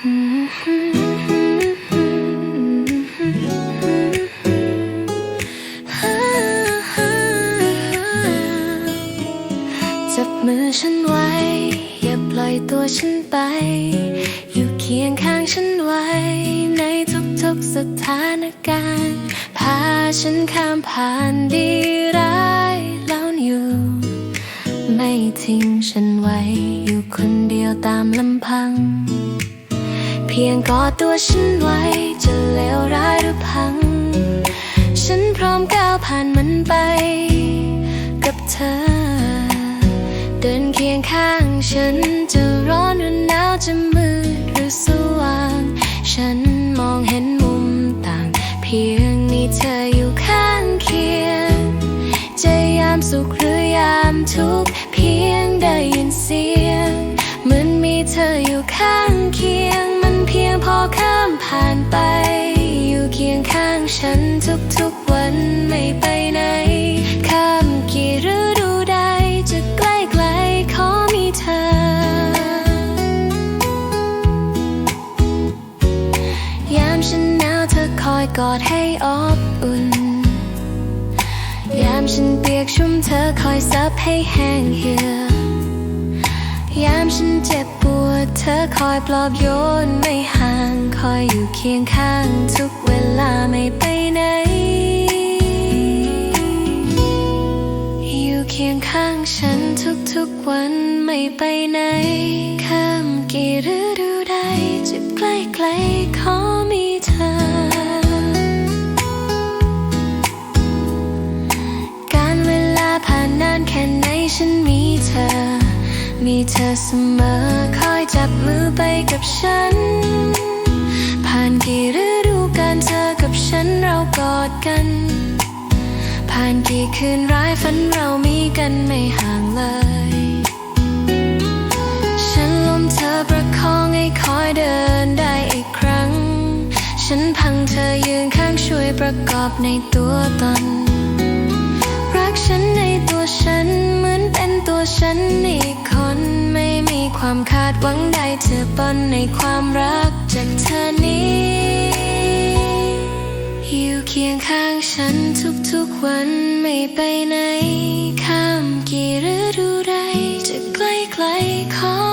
จับมือฉันไว้ อย่าปล่อยตัวฉันไป อยู่เคียงข้างฉันไว้ ในทุกๆสถานการณ์ พาฉันข้ามผ่านดีร้ายแล้วอยู่ ไม่ทิ้งฉันไว้ อยู่คนเดียวตามลำพัง พียงกอดตัวฉันไว้ จะเลวร้ายหรือพัง ฉันพร้อมก้าวผ่านมันไป กับเธอ เดินเคียงข้างฉันจะร้อนหรือหนาวจะมืดหรือสว่าง ฉันมองเห็นมุมต่าง เพียงมีเธออยู่ข้างเคียง จะยามสุขหรือยามทุกข์ามฉันหนาวเธอคอยกอดให้อบอุ่น ยามฉันเปียกชุ่มเธอคอยซับให้แห้งเหือยามฉันเจ็บปวดเธอคอยปลอบโยนไม่ห่างคอยอยู่เคียงข้างทุกเวลาไม่ไปไหน อยู่เคียงข้างฉันทุกๆวันไม่ไปไหนข้ามกี่ฤดู อ มีเธอเสมอคอยจับมือไปกับฉัน ผ่านกี่ฤดูการเธอกับฉันเรากอดกัน ผ่านกี่คืนร้ายฝันเรามีกันไม่ห่างเลย ฉันล้มเธอประคองให้คอยเดินได้อีกครั้ง ฉันพังเธอยืนข้างช่วยประกอบในตัวตนรักฉันในตัวฉัน ฉันอีกคนไม่มีความคาดหวังใดเธอปนในความรักจากเธอนี้อยู่เคียงข้างฉันทุกๆวันไม่ไปไหน ข้ามกี่ฤดูใดจะใกล้ไกลขอ